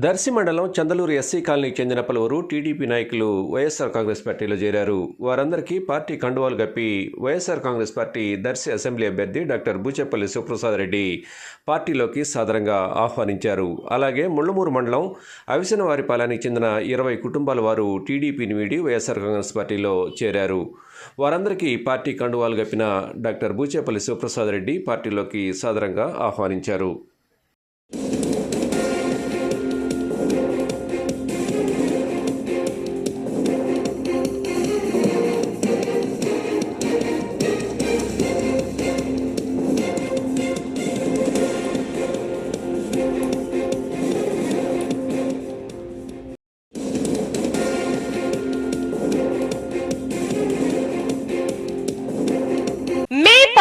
Darsi మండలం Chandaluru SC కాలనీకి చెందిన పలువురు టీడీపీ నాయకులు వైఎస్ఆర్ కాంగ్రెస్ పార్టీలో చేరారు. వారందరికీ పార్టీ కండువాలు కప్పి YSR Congress party Darsi assembly అభ్యర్థి డాక్టర్ బూచేపల్లి సుప్రసాద్ రెడ్డి పార్టీలోకి సాదరంగా ఆహ్వానించారు. అలాగే ముళ్ళమూరు మండలం అవిసనవారిపాలెనికి చెందిన ఇరవై కుటుంబాల వారు టీడీపీని వీడి వైఎస్ఆర్ కాంగ్రెస్ పార్టీలో చేరారు. వారందరికీ పార్టీ కండువాలు కప్పిన డాక్టర్ బూచేపల్లి సుప్రసాద్ రెడ్డి పార్టీలోకి సాదరంగా ఆహ్వానించారు.